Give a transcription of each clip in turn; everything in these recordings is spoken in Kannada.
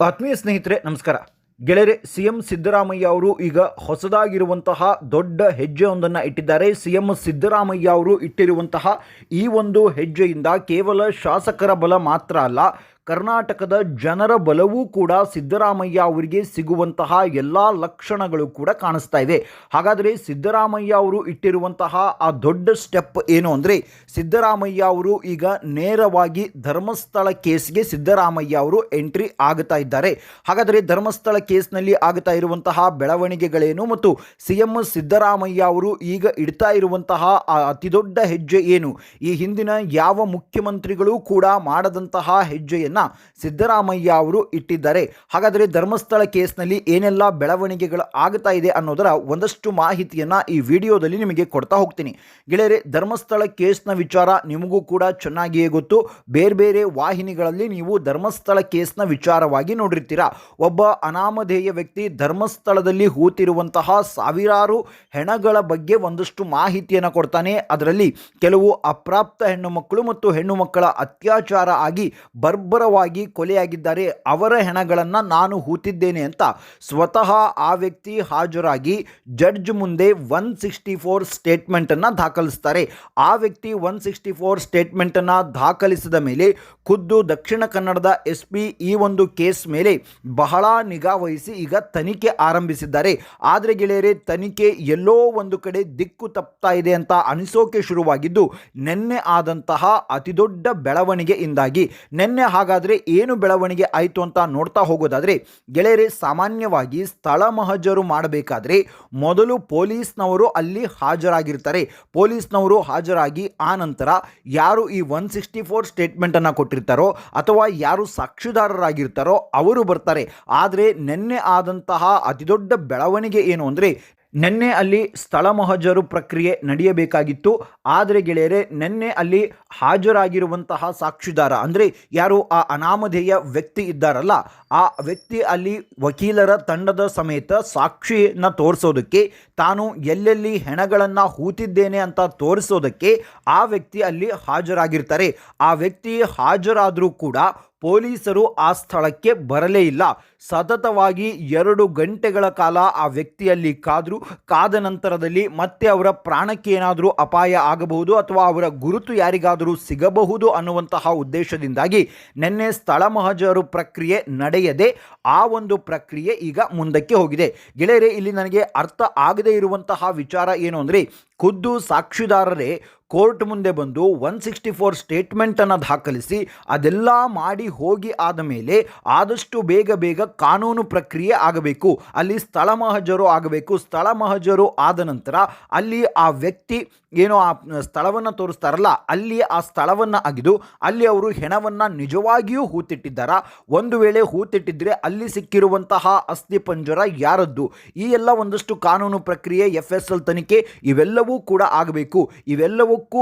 ಆತ್ಮೀಯ ಸ್ನೇಹಿತರೆ, ನಮಸ್ಕಾರ. ಗೆಳೆಯರೆ ಸಿ ಎಂ ಸಿದ್ದರಾಮಯ್ಯ ಅವರು ಈಗ ಹೊಸದಾಗಿರುವಂತಹ ದೊಡ್ಡ ಹೆಜ್ಜೆಯೊಂದನ್ನು ಇಟ್ಟಿದ್ದಾರೆ. ಸಿ ಎಂ ಸಿದ್ದರಾಮಯ್ಯ ಅವರು ಇಟ್ಟಿರುವಂತಹ ಈ ಒಂದು ಹೆಜ್ಜೆಯಿಂದ ಕೇವಲ ಶಾಸಕರ ಬಲ ಮಾತ್ರ ಅಲ್ಲ ಕರ್ನಾಟಕದ ಜನರ ಬಲವೂ ಕೂಡ ಸಿದ್ದರಾಮಯ್ಯ ಅವರಿಗೆ ಸಿಗುವಂತಹ ಎಲ್ಲ ಲಕ್ಷಣಗಳು ಕೂಡ ಕಾಣಿಸ್ತಾ ಇದೆ. ಹಾಗಾದರೆ ಸಿದ್ದರಾಮಯ್ಯ ಅವರು ಇಟ್ಟಿರುವಂತಹ ಆ ದೊಡ್ಡ ಸ್ಟೆಪ್ ಏನು ಅಂದರೆ ಸಿದ್ದರಾಮಯ್ಯ ಅವರು ಈಗ ನೇರವಾಗಿ ಧರ್ಮಸ್ಥಳ ಕೇಸ್ಗೆ ಸಿದ್ದರಾಮಯ್ಯ ಅವರು ಎಂಟ್ರಿ ಆಗುತ್ತಾ ಇದ್ದಾರೆ. ಹಾಗಾದರೆ ಧರ್ಮಸ್ಥಳ ಕೇಸ್ನಲ್ಲಿ ಆಗುತ್ತಾ ಇರುವಂತಹ ಬೆಳವಣಿಗೆಗಳೇನು ಮತ್ತು ಸಿ ಎಂ ಸಿದ್ದರಾಮಯ್ಯ ಅವರು ಈಗ ಇಡ್ತಾ ಇರುವಂತಹ ಆ ಅತಿದೊಡ್ಡ ಹೆಜ್ಜೆ ಏನು? ಈ ಹಿಂದಿನ ಯಾವ ಮುಖ್ಯಮಂತ್ರಿಗಳು ಕೂಡ ಮಾಡದಂತಹ ಹೆಜ್ಜೆಯನ್ನು ಸಿದ್ದರಾಮಯ್ಯ ಅವರು ಇಟ್ಟಿದ್ದಾರೆ. ಹಾಗಾದರೆ ಧರ್ಮಸ್ಥಳ ಕೇಸ್ನಲ್ಲಿ ಏನೆಲ್ಲ ಬೆಳವಣಿಗೆಗಳು ಆಗ್ತಾ ಇದೆ ಅನ್ನೋದರ ಒಂದಷ್ಟು ಮಾಹಿತಿಯನ್ನು ಈ ವಿಡಿಯೋದಲ್ಲಿ ನಿಮಗೆ ಕೊಡ್ತಾ ಹೋಗ್ತೀನಿ. ಗೆಳೆಯರೆ, ಧರ್ಮಸ್ಥಳ ಕೇಸ್ನ ವಿಚಾರ ನಿಮಗೂ ಕೂಡ ಚೆನ್ನಾಗಿಯೇ ಗೊತ್ತು. ಬೇರೆ ಬೇರೆ ವಾಹಿನಿಗಳಲ್ಲಿ ನೀವು ಧರ್ಮಸ್ಥಳ ಕೇಸ್ನ ವಿಚಾರವಾಗಿ ನೋಡಿರ್ತೀರಾ. ಒಬ್ಬ ಅನಾಮಧೇಯ ವ್ಯಕ್ತಿ ಧರ್ಮಸ್ಥಳದಲ್ಲಿ ಹೂತಿರುವಂತಹ ಸಾವಿರಾರು ಹೆಣಗಳ ಬಗ್ಗೆ ಒಂದಷ್ಟು ಮಾಹಿತಿಯನ್ನು ಕೊಡ್ತಾನೆ. ಅದರಲ್ಲಿ ಕೆಲವು ಅಪ್ರಾಪ್ತ ಹೆಣ್ಣು ಮಕ್ಕಳು ಮತ್ತು ಹೆಣ್ಣು ಮಕ್ಕಳ ಅತ್ಯಾಚಾರ ಆಗಿ ಬರ್ಬರವಾಗಿ ಕೊಲೆಯಾಗಿದ್ದಾರೆ. ಅವರ ಹೆಣಗಳನ್ನು ನಾನು ಹೂತಿದ್ದೇನೆ ಅಂತ ಸ್ವತಃ ಆ ವ್ಯಕ್ತಿ ಹಾಜರಾಗಿ ಜಡ್ಜ್ ಮುಂದೆ ಒನ್ ಸಿಕ್ಸ್ಟಿ ಫೋರ್ ಸ್ಟೇಟ್ಮೆಂಟನ್ನು ದಾಖಲಿಸ್ತಾರೆ. ಆ ವ್ಯಕ್ತಿ ಒನ್ ಸಿಕ್ಸ್ಟಿ ಫೋರ್ ಸ್ಟೇಟ್ಮೆಂಟನ್ನು ದಾಖಲಿಸಿದ ಮೇಲೆ ಖುದ್ದು ದಕ್ಷಿಣ ಕನ್ನಡದ ಎಸ್ ಪಿ ಈ ಒಂದು ಕೇಸ್ ಮೇಲೆ ಬಹಳ ನಿಗಾ ವಹಿಸಿ ಈಗ ತನಿಖೆ ಆರಂಭಿಸಿದ್ದಾರೆ. ಆದರೆ ಗೆಳೆಯರೆ, ತನಿಖೆ ಎಲ್ಲೋ ಒಂದು ಕಡೆ ದಿಕ್ಕು ತಪ್ತಾ ಇದೆ ಅಂತ ಅನಿಸೋಕೆ ಶುರುವಾಗಿದ್ದು, ನಿನ್ನೆ ಆದಂತಹ ಅತಿದೊಡ್ಡ ಬೆಳವಣಿಗೆಯಿಂದಾಗಿ, ನಿನ್ನೆ ಹಾಗಾದರೆ ಏನು ಬೆಳವಣಿಗೆ ಆಯಿತು ಅಂತ ನೋಡ್ತಾ ಹೋಗೋದಾದರೆ, ಗೆಳೆಯರೇ, ಸಾಮಾನ್ಯವಾಗಿ ಸ್ಥಳ ಮಹಜರು ಮಾಡಬೇಕಾದ್ರೆ ಮೊದಲು ಪೊಲೀಸ್ನವರು ಅಲ್ಲಿ ಹಾಜರಾಗಿರ್ತಾರೆ. ಪೊಲೀಸ್ನವರು ಹಾಜರಾಗಿ ಆ ನಂತರ ಯಾರು ಈ ಒನ್ ಸಿಕ್ಸ್ಟಿ ಫೋರ್ ಸ್ಟೇಟ್ಮೆಂಟನ್ನು ಕೊಟ್ಟಿರ್ತಾರೋ ಅಥವಾ ಯಾರು ಸಾಕ್ಷಿದಾರರಾಗಿರ್ತಾರೋ ಅವರು ಬರ್ತಾರೆ. ಆದರೆ ನಿನ್ನೆ ಆದಂತಹ ಅತಿದೊಡ್ಡ ಬೆಳವಣಿಗೆ ಏನು ಅಂದರೆ ನಿನ್ನೆ ಅಲ್ಲಿ ಸ್ಥಳ ಮಹಜರು ಪ್ರಕ್ರಿಯೆ ನಡೆಯಬೇಕಾಗಿತ್ತು. ಆದರೆ ಗೆಳೆಯರೆ, ನಿನ್ನೆ ಅಲ್ಲಿ ಹಾಜರಾಗಿರುವಂತಹ ಸಾಕ್ಷಿದಾರ, ಅಂದರೆ ಯಾರು ಆ ಅನಾಮಧೇಯ ವ್ಯಕ್ತಿ ಇದ್ದಾರಲ್ಲ, ಆ ವ್ಯಕ್ತಿ ಅಲ್ಲಿ ವಕೀಲರ ತಂಡದ ಸಮೇತ ಸಾಕ್ಷಿಯನ್ನು ತೋರಿಸೋದಕ್ಕೆ, ತಾನು ಎಲ್ಲೆಲ್ಲಿ ಹೆಣಗಳನ್ನು ಹೂತಿದ್ದೇನೆ ಅಂತ ತೋರಿಸೋದಕ್ಕೆ ಆ ವ್ಯಕ್ತಿ ಅಲ್ಲಿ ಹಾಜರಾಗಿರ್ತಾರೆ. ಆ ವ್ಯಕ್ತಿ ಹಾಜರಾದರೂ ಕೂಡ ಪೊಲೀಸರು ಆ ಸ್ಥಳಕ್ಕೆ ಬರಲೇ ಇಲ್ಲ. ಸತತವಾಗಿ ಎರಡು ಗಂಟೆಗಳ ಕಾಲ ಆ ವ್ಯಕ್ತಿಯಲ್ಲಿ ಕಾದ್ರು, ಕಾದ ನಂತರದಲ್ಲಿ ಮತ್ತೆ ಅವರ ಪ್ರಾಣಕ್ಕೆ ಏನಾದರೂ ಅಪಾಯ ಆಗಬಹುದು ಅಥವಾ ಅವರ ಗುರುತು ಯಾರಿಗಾದರೂ ಸಿಗಬಹುದು ಅನ್ನುವಂತಹ ಉದ್ದೇಶದಿಂದಾಗಿ ನಿನ್ನೆ ಸ್ಥಳ ಮಹಜರು ಪ್ರಕ್ರಿಯೆ ನಡೆಯದೆ ಆ ಒಂದು ಪ್ರಕ್ರಿಯೆ ಈಗ ಮುಂದಕ್ಕೆ ಹೋಗಿದೆ. ಗೆಳೆಯರೆ, ಇಲ್ಲಿ ನನಗೆ ಅರ್ಥ ಆಗದೇ ಇರುವಂತಹ ವಿಚಾರ ಏನು ಅಂದರೆ, ಖುದ್ದು ಸಾಕ್ಷಿದಾರರೇ ಕೋರ್ಟ್ ಮುಂದೆ ಬಂದು ಒನ್ ಸಿಕ್ಸ್ಟಿ ಫೋರ್ ಸ್ಟೇಟ್ಮೆಂಟನ್ನು ದಾಖಲಿಸಿ ಅದೆಲ್ಲ ಮಾಡಿ ಹೋಗಿ ಆದ ಮೇಲೆ ಆದಷ್ಟು ಬೇಗ ಬೇಗ ಕಾನೂನು ಪ್ರಕ್ರಿಯೆ ಆಗಬೇಕು. ಅಲ್ಲಿ ಸ್ಥಳ ಮಹಜರು ಆಗಬೇಕು. ಸ್ಥಳ ಮಹಜರು ಆದ ನಂತರ ಅಲ್ಲಿ ಆ ವ್ಯಕ್ತಿ ಏನೋ ಆ ಸ್ಥಳವನ್ನು ತೋರಿಸ್ತಾರಲ್ಲ, ಅಲ್ಲಿ ಆ ಸ್ಥಳವನ್ನು ಅಗಿದು ಅಲ್ಲಿ ಅವರು ಹೆಣವನ್ನು ನಿಜವಾಗಿಯೂ ಹೂತಿಟ್ಟಿದ್ದಾರ? ಒಂದು ವೇಳೆ ಹೂತಿಟ್ಟಿದ್ರೆ ಅಲ್ಲಿ ಸಿಕ್ಕಿರುವಂತಹ ಅಸ್ಥಿ ಪಂಜರ ಯಾರದ್ದು? ಈ ಎಲ್ಲ ಒಂದಷ್ಟು ಕಾನೂನು ಪ್ರಕ್ರಿಯೆ ಎಫ್ ಎಸ್ ಎಲ್ ತನಿಖೆ, ಇವೆಲ್ಲವೂ ಕೂಡ ಆಗಬೇಕು.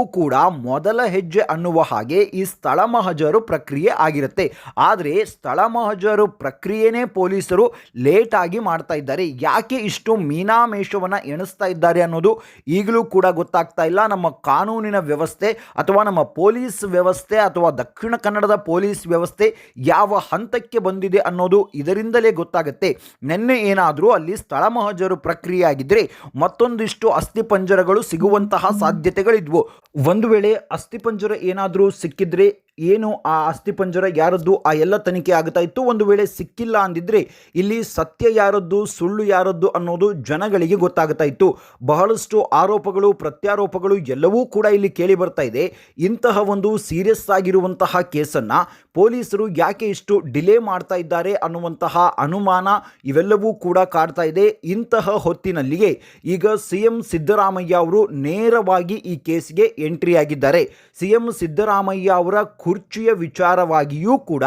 ಕೂಡ ಮೊದಲ ಹೆಜ್ಜೆ ಅನ್ನುವ ಹಾಗೆ ಈ ಸ್ಥಳ ಮಹಜರು ಪ್ರಕ್ರಿಯೆ ಆಗಿರುತ್ತೆ. ಆದರೆ ಸ್ಥಳ ಮಹಜರು ಪ್ರಕ್ರಿಯೆನೇ ಪೊಲೀಸರು ಲೇಟಾಗಿ ಮಾಡ್ತಾ ಇದ್ದಾರೆ. ಯಾಕೆ ಇಷ್ಟು ಮೀನಾಮೇಷವನ್ನು ಎಣಿಸ್ತಾ ಇದ್ದಾರೆ ಅನ್ನೋದು ಈಗಲೂ ಕೂಡ ಗೊತ್ತಾಗ್ತಾ ಇಲ್ಲ. ನಮ್ಮ ಕಾನೂನಿನ ವ್ಯವಸ್ಥೆ ಅಥವಾ ನಮ್ಮ ಪೊಲೀಸ್ ವ್ಯವಸ್ಥೆ ಅಥವಾ ದಕ್ಷಿಣ ಕನ್ನಡದ ಪೊಲೀಸ್ ವ್ಯವಸ್ಥೆ ಯಾವ ಹಂತಕ್ಕೆ ಬಂದಿದೆ ಅನ್ನೋದು ಇದರಿಂದಲೇ ಗೊತ್ತಾಗುತ್ತೆ. ನಿನ್ನೆ ಏನಾದರೂ ಅಲ್ಲಿ ಸ್ಥಳ ಮಹಜರು ಪ್ರಕ್ರಿಯೆ ಆಗಿದ್ದರೆ ಮತ್ತೊಂದಿಷ್ಟು ಅಸ್ಥಿಪಂಜರಗಳು ಸಿಗುವಂತಹ ಸಾಧ್ಯತೆಗಳಿದ್ವು. ಒಂದು ವೇಳೆ ಅಸ್ಥಿಪಂಜರ ಏನಾದರೂ ಸಿಕ್ಕಿದ್ರೆ ಏನು ಆ ಅಸ್ಥಿಪಂಜರ ಯಾರದ್ದು ಆ ಎಲ್ಲ ತನಿಖೆ ಆಗ್ತಾ ಇತ್ತು. ಒಂದು ವೇಳೆ ಸಿಕ್ಕಿಲ್ಲ ಅಂದಿದ್ರೆ ಇಲ್ಲಿ ಸತ್ಯ ಯಾರದ್ದು, ಸುಳ್ಳು ಯಾರದ್ದು ಅನ್ನೋದು ಜನಗಳಿಗೆ ಗೊತ್ತಾಗ್ತಾ ಇತ್ತು. ಬಹಳಷ್ಟು ಆರೋಪಗಳು, ಪ್ರತ್ಯಾರೋಪಗಳು ಎಲ್ಲವೂ ಕೂಡ ಇಲ್ಲಿ ಕೇಳಿ ಬರ್ತಾ ಇದೆ. ಇಂತಹ ಒಂದು ಸೀರಿಯಸ್ ಆಗಿರುವಂತಹ ಕೇಸನ್ನು ಪೊಲೀಸರು ಯಾಕೆ ಇಷ್ಟು ಡಿಲೇ ಮಾಡ್ತಾ ಇದ್ದಾರೆ ಅನ್ನುವಂತಹ ಅನುಮಾನ ಇವೆಲ್ಲವೂ ಕೂಡ ಕಾಡ್ತಾ ಇದೆ. ಇಂತಹ ಹೊತ್ತಿನಲ್ಲಿಯೇ ಈಗ ಸಿ ಎಂ ಸಿದ್ದರಾಮಯ್ಯ ಅವರು ನೇರವಾಗಿ ಈ ಕೇಸ್ಗೆ ಎಂಟ್ರಿ ಆಗಿದ್ದಾರೆ ಸಿ ಎಂ ಸಿದ್ದರಾಮಯ್ಯ ಅವರ ಕುರ್ಚಿಯ ವಿಚಾರವಾಗಿಯೂ ಕೂಡ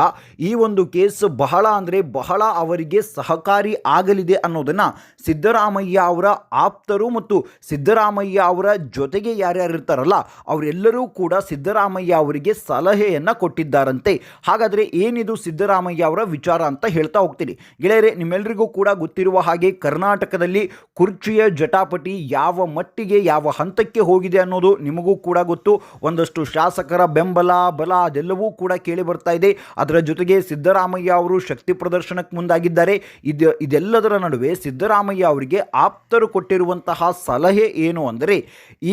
ಈ ಒಂದು ಕೇಸ್ ಬಹಳ ಅಂದರೆ ಬಹಳ ಅವರಿಗೆ ಸಹಕಾರಿ ಆಗಲಿದೆ ಅನ್ನೋದನ್ನು ಸಿದ್ದರಾಮಯ್ಯ ಅವರ ಆಪ್ತರು ಮತ್ತು ಸಿದ್ದರಾಮಯ್ಯ ಅವರ ಜೊತೆಗೆ ಯಾರ್ಯಾರು ಇರ್ತಾರಲ್ಲ, ಅವರೆಲ್ಲರೂ ಕೂಡ ಸಿದ್ದರಾಮಯ್ಯ ಅವರಿಗೆ ಸಲಹೆಯನ್ನು ಕೊಟ್ಟಿದ್ದಾರಂತೆ. ಹಾಗಾದರೆ ಏನಿದು ಸಿದ್ದರಾಮಯ್ಯ ಅವರ ವಿಚಾರ ಅಂತ ಹೇಳ್ತಾ ಹೋಗ್ತೀನಿ. ಗೆಳೆಯರೆ ನಿಮ್ಮೆಲ್ಲರಿಗೂ ಕೂಡ ಗೊತ್ತಿರುವ ಹಾಗೆ ಕರ್ನಾಟಕದಲ್ಲಿ ಕುರ್ಚಿಯ ಜಟಾಪಟಿ ಯಾವ ಮಟ್ಟಿಗೆ ಯಾವ ಹಂತಕ್ಕೆ ಹೋಗಿದೆ ಅನ್ನೋದು ನಿಮಗೂ ಕೂಡ ಗೊತ್ತು. ಒಂದಷ್ಟು ಶಾಸಕರ ಬೆಂಬಲ, ಬಲ ಅದೆಲ್ಲವೂ ಕೂಡ ಕೇಳಿ ಬರ್ತಾ ಇದೆ. ಅದರ ಜೊತೆಗೆ ಸಿದ್ದರಾಮಯ್ಯ ಅವರು ಶಕ್ತಿ ಪ್ರದರ್ಶನಕ್ಕೆ ಮುಂದಾಗಿದ್ದಾರೆ. ಇದು, ಇದೆಲ್ಲದರ ನಡುವೆ ಸಿದ್ದರಾಮಯ್ಯ ಅವರಿಗೆ ಆಪ್ತರು ಕೊಟ್ಟಿರುವಂತಹ ಸಲಹೆ ಏನು ಅಂದರೆ,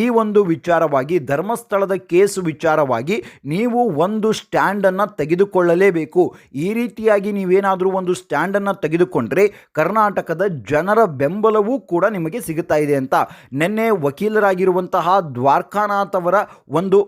ಈ ಒಂದು ವಿಚಾರವಾಗಿ, ಧರ್ಮಸ್ಥಳದ ಕೇಸು ವಿಚಾರವಾಗಿ ನೀವು ಒಂದು ಸ್ಟ್ಯಾಂಡನ್ನು ತೆಗೆದುಕೊಳ್ಳಲೇಬೇಕು. ಈ ರೀತಿಯಾಗಿ ನೀವೇನಾದರೂ ಒಂದು ಸ್ಟ್ಯಾಂಡನ್ನು ತೆಗೆದುಕೊಂಡ್ರೆ, ಕರ್ನಾಟಕದ ಜನರ ಬೆಂಬಲವೂ ಕೂಡ ನಿಮಗೆ ಸಿಗುತ್ತಾ ಇದೆ ಅಂತ. ನಿನ್ನೆ ವಕೀಲರಾಗಿರುವಂತಹ ದ್ವಾರಕಾನಾಥ್ ಅವರ ಒಂದು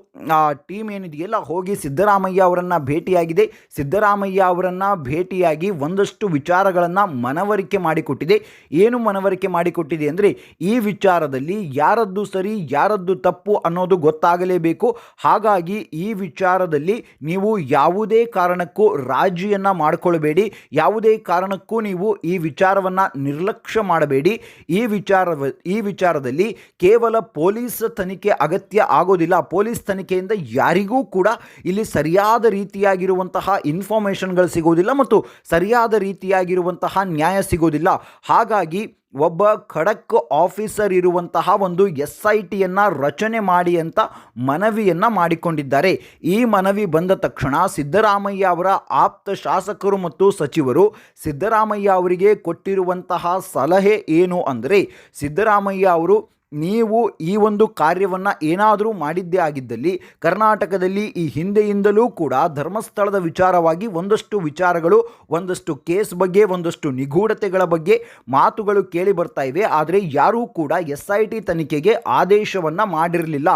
ಟೀಮ್ ಏನಿದೆಯಲ್ಲ, ಹೋಗಿ ಸಿದ್ದರಾಮಯ್ಯ ಅವರನ್ನು ಭೇಟಿಯಾಗಿದೆ. ಸಿದ್ದರಾಮಯ್ಯ ಅವರನ್ನು ಭೇಟಿಯಾಗಿ ಒಂದಷ್ಟು ವಿಚಾರಗಳನ್ನು ಮನವರಿಕೆ ಮಾಡಿಕೊಟ್ಟಿದೆ. ಏನು ಮನವರಿಕೆ ಮಾಡಿಕೊಟ್ಟಿದೆ ಅಂದರೆ ಈ ವಿಚಾರದಲ್ಲಿ ಯಾರದ್ದು ಸರಿ, ಯಾರದ್ದು ತಪ್ಪು ಅನ್ನೋದು ಗೊತ್ತಾಗಲೇಬೇಕು. ಹಾಗಾಗಿ ಈ ವಿಚಾರದಲ್ಲಿ ನೀವು ಯಾವುದೇ ಕಾರಣಕ್ಕೂ ರಾಜಿಯನ್ನು ಮಾಡಿಕೊಳ್ಳಬೇಡಿ ಯಾವುದೇ ಕಾರಣಕ್ಕೂ ನೀವು ಈ ವಿಚಾರವನ್ನು ನಿರ್ಲಕ್ಷ್ಯ ಮಾಡಬೇಡಿ. ಈ ವಿಚಾರ ಈ ವಿಚಾರದಲ್ಲಿ ಕೇವಲ ಪೊಲೀಸ್ ತನಿಖೆ ಅಗತ್ಯ ಆಗೋದಿಲ್ಲ. ಪೊಲೀಸ್ ತನಿಖೆಯಿಂದ ಯಾರಿಗೂ ಕೂಡ ಇಲ್ಲಿ ಸರಿಯಾದ ರೀತಿಯಾಗಿರುವಂತಹ ಇನ್ಫಾರ್ಮೇಷನ್ಗಳು ಸಿಗೋದಿಲ್ಲ ಮತ್ತು ಸರಿಯಾದ ರೀತಿಯಾಗಿರುವಂತಹ ನ್ಯಾಯ ಸಿಗೋದಿಲ್ಲ ಹಾಗಾಗಿ ಒಬ್ಬ ಖಡಕ್ ಆಫೀಸರ್ ಇರುವಂತಹ ಒಂದು ಎಸ್ ಐ ಟಿಯನ್ನು ರಚನೆ ಮಾಡಿ ಅಂತ ಮನವಿಯನ್ನು ಮಾಡಿಕೊಂಡಿದ್ದಾರೆ. ಈ ಮನವಿ ಬಂದ ತಕ್ಷಣ ಸಿದ್ದರಾಮಯ್ಯ ಅವರ ಆಪ್ತ ಶಾಸಕರು ಮತ್ತು ಸಚಿವರು ಸಿದ್ದರಾಮಯ್ಯ ಅವರಿಗೆ ಕೊಟ್ಟಿರುವಂತಹ ಸಲಹೆ ಏನು ಅಂದರೆ ಸಿದ್ದರಾಮಯ್ಯ ಅವರು ನೀವು ಈ ಒಂದು ಕಾರ್ಯವನ್ನು ಏನಾದರೂ ಮಾಡಿದ್ದೇ ಆಗಿದ್ದಲ್ಲಿ ಕರ್ನಾಟಕದಲ್ಲಿ ಈ ಹಿಂದೆಯಿಂದಲೂ ಕೂಡ ಧರ್ಮಸ್ಥಳದ ವಿಚಾರವಾಗಿ ಒಂದಷ್ಟು ವಿಚಾರಗಳು, ಒಂದಷ್ಟು ಕೇಸ್ ಬಗ್ಗೆ, ಒಂದಷ್ಟು ನಿಗೂಢತೆಗಳ ಬಗ್ಗೆ ಮಾತುಗಳು ಕೇಳಿ ಬರ್ತಾ ಇವೆ. ಆದರೆ ಯಾರೂ ಕೂಡ ಎಸ್ ಐ ಟಿ ತನಿಖೆಗೆ ಆದೇಶವನ್ನು ಮಾಡಿರಲಿಲ್ಲ.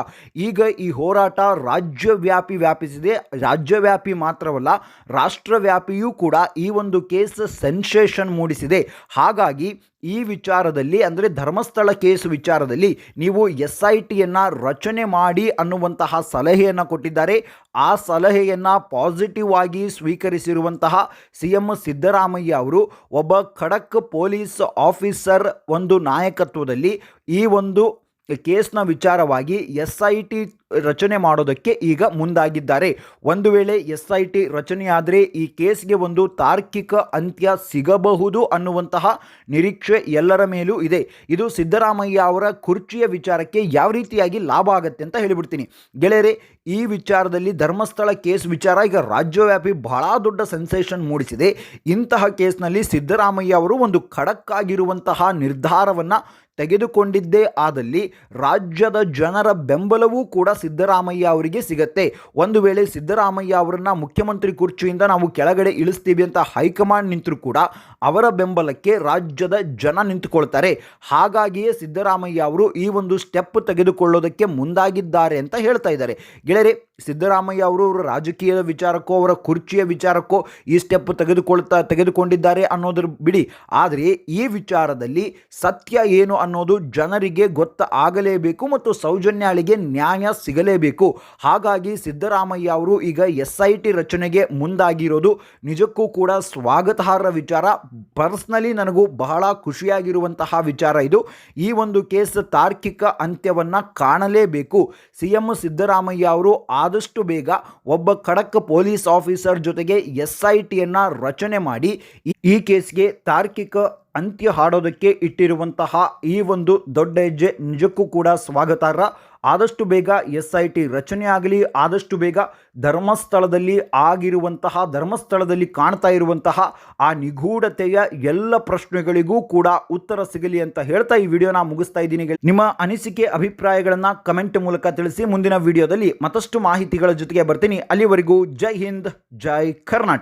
ಈಗ ಈ ಹೋರಾಟ ರಾಜ್ಯವ್ಯಾಪಿ ವ್ಯಾಪಿಸಿದೆ. ರಾಜ್ಯವ್ಯಾಪಿ ಮಾತ್ರವಲ್ಲ, ರಾಷ್ಟ್ರವ್ಯಾಪಿಯೂ ಕೂಡ ಈ ಒಂದು ಕೇಸ್ ಸೆನ್ಸೇಷನ್ ಮೂಡಿಸಿದೆ. ಹಾಗಾಗಿ ಈ ವಿಚಾರದಲ್ಲಿ, ಅಂದರೆ ಧರ್ಮಸ್ಥಳ ಕೇಸ್ ವಿಚಾರದಲ್ಲಿ, ನೀವು ಎಸ್ ಐ ಟಿಯನ್ನು ರಚನೆ ಮಾಡಿ ಅನ್ನುವಂತಹ ಸಲಹೆಯನ್ನು ಕೊಟ್ಟಿದ್ದಾರೆ. ಆ ಸಲಹೆಯನ್ನು ಪಾಸಿಟಿವ್ ಆಗಿ ಸ್ವೀಕರಿಸಿರುವಂತಹ ಸಿ ಎಂ ಸಿದ್ದರಾಮಯ್ಯ ಅವರು ಒಬ್ಬ ಖಡಕ್ ಪೊಲೀಸ್ ಆಫೀಸರ್ ಒಂದು ನಾಯಕತ್ವದಲ್ಲಿ ಈ ಒಂದು ಕೇಸ್ನ ವಿಚಾರವಾಗಿ ಎಸ್ ಐ ಟಿ ರಚನೆ ಮಾಡೋದಕ್ಕೆ ಈಗ ಮುಂದಾಗಿದ್ದಾರೆ. ಒಂದು ವೇಳೆ ಎಸ್ ಐ ಟಿ ರಚನೆಯಾದರೆ ಈ ಕೇಸ್ಗೆ ಒಂದು ತಾರ್ಕಿಕ ಅಂತ್ಯ ಸಿಗಬಹುದು ಅನ್ನುವಂತಹ ನಿರೀಕ್ಷೆ ಎಲ್ಲರ ಮೇಲೂ ಇದೆ. ಇದು ಸಿದ್ದರಾಮಯ್ಯ ಅವರ ಕುರ್ಚಿಯ ವಿಚಾರಕ್ಕೆ ಯಾವ ರೀತಿಯಾಗಿ ಲಾಭ ಆಗುತ್ತೆ ಅಂತ ಹೇಳಿಬಿಡ್ತೀನಿ. ಗೆಳೆಯರೆ, ಈ ವಿಚಾರದಲ್ಲಿ ಧರ್ಮಸ್ಥಳ ಕೇಸ್ ವಿಚಾರ ಈಗ ರಾಜ್ಯವ್ಯಾಪಿ ಬಹಳ ದೊಡ್ಡ ಸೆನ್ಸೇಷನ್ ಮೂಡಿಸಿದೆ. ಇಂತಹ ಕೇಸ್ನಲ್ಲಿ ಸಿದ್ದರಾಮಯ್ಯ ಅವರು ಒಂದು ಖಡಕ್ಕಾಗಿರುವಂತಹ ನಿರ್ಧಾರವನ್ನು ತೆಗೆದುಕೊಂಡಿದ್ದೇ ಆದಲ್ಲಿ ರಾಜ್ಯದ ಜನರ ಬೆಂಬಲವೂ ಕೂಡ ಸಿದ್ದರಾಮಯ್ಯ ಅವರಿಗೆ ಸಿಗತ್ತೆ. ಒಂದು ವೇಳೆ ಸಿದ್ದರಾಮಯ್ಯ ಅವರನ್ನ ಮುಖ್ಯಮಂತ್ರಿ ಕುರ್ಚಿಯಿಂದ ನಾವು ಕೆಳಗಡೆ ಇಳಿಸ್ತೀವಿ ಅಂತ ಹೈಕಮಾಂಡ್ ನಿಂತರೂ ಕೂಡ ಅವರ ಬೆಂಬಲಕ್ಕೆ ರಾಜ್ಯದ ಜನ ನಿಂತುಕೊಳ್ತಾರೆ. ಹಾಗಾಗಿಯೇ ಸಿದ್ದರಾಮಯ್ಯ ಅವರು ಈ ಒಂದು ಸ್ಟೆಪ್ ತೆಗೆದುಕೊಳ್ಳೋದಕ್ಕೆ ಮುಂದಾಗಿದ್ದಾರೆ ಅಂತ ಹೇಳ್ತಾ ಇದ್ದಾರೆ. ಗೆಳೆಯರೆ, ಸಿದ್ದರಾಮಯ್ಯ ಅವರು ಅವರ ರಾಜಕೀಯದ ವಿಚಾರಕ್ಕೋ, ಅವರ ಕುರ್ಚಿಯ ವಿಚಾರಕ್ಕೋ ಈ ಸ್ಟೆಪ್ ತೆಗೆದುಕೊಳ್ತಾ, ತೆಗೆದುಕೊಂಡಿದ್ದಾರೆ ಅನ್ನೋದ್ರ ಬಿಡಿ. ಆದರೆ ಈ ವಿಚಾರದಲ್ಲಿ ಸತ್ಯ ಏನು ಅನ್ನೋದು ಜನರಿಗೆ ಗೊತ್ತ ಆಗಲೇಬೇಕು ಮತ್ತು ಸೌಜನ್ಯಾಳಿಗೆ ನ್ಯಾಯ ಸಿಗಲೇಬೇಕು. ಹಾಗಾಗಿ ಸಿದ್ದರಾಮಯ್ಯ ಅವರು ಈಗ ಎಸ್ ಐ ಟಿ ರಚನೆಗೆ ಮುಂದಾಗಿರೋದು ನಿಜಕ್ಕೂ ಕೂಡ ಸ್ವಾಗತಾರ್ಹ ವಿಚಾರ. ಪರ್ಸ್ನಲಿ ನನಗೂ ಬಹಳ ಖುಷಿಯಾಗಿರುವಂತಹ ವಿಚಾರ ಇದು. ಈ ಒಂದು ಕೇಸ್ ತಾರ್ಕಿಕ ಅಂತ್ಯವನ್ನು ಕಾಣಲೇಬೇಕು. ಸಿ ಎಂ ಸಿದ್ದರಾಮಯ್ಯ ಅವರು ಆದಷ್ಟು ಬೇಗ ಒಬ್ಬ ಖಡಕ್ ಪೊಲೀಸ್ ಆಫೀಸರ್ ಜೊತೆಗೆ ಎಸ್ ಐ ಟಿಯನ್ನು ರಚನೆ ಮಾಡಿ ಈ- ಈ ಕೇಸ್ಗೆ ತಾರ್ಕಿಕ ಅಂತ್ಯ ಹಾಡೋದಕ್ಕೆ ಇಟ್ಟಿರುವಂತಹ ಈ ಒಂದು ದೊಡ್ಡ ಹೆಜ್ಜೆ ನಿಜಕ್ಕೂ ಕೂಡ ಸ್ವಾಗತಾರ್ಹ. ಆದಷ್ಟು ಬೇಗ ಎಸ್ ಐ ಟಿ ರಚನೆ ಆಗಲಿ, ಆದಷ್ಟು ಬೇಗ ಧರ್ಮಸ್ಥಳದಲ್ಲಿ ಆಗಿರುವಂತಹ, ಧರ್ಮಸ್ಥಳದಲ್ಲಿ ಕಾಣ್ತಾ ಇರುವಂತಹ ಆ ನಿಗೂಢತೆಯ ಎಲ್ಲ ಪ್ರಶ್ನೆಗಳಿಗೂ ಕೂಡ ಉತ್ತರ ಸಿಗಲಿ ಅಂತ ಹೇಳ್ತಾ ಈ ವಿಡಿಯೋನ ಮುಗಿಸ್ತಾ ಇದ್ದೀನಿ. ನಿಮ್ಮ ಅನಿಸಿಕೆ, ಅಭಿಪ್ರಾಯಗಳನ್ನು ಕಮೆಂಟ್ ಮೂಲಕ ತಿಳಿಸಿ. ಮುಂದಿನ ವಿಡಿಯೋದಲ್ಲಿ ಮತ್ತಷ್ಟು ಮಾಹಿತಿಗಳ ಜೊತೆಗೆ ಬರ್ತೀನಿ. ಅಲ್ಲಿವರೆಗೂ ಜೈ ಹಿಂದ್, ಜೈ ಕರ್ನಾಟಕ.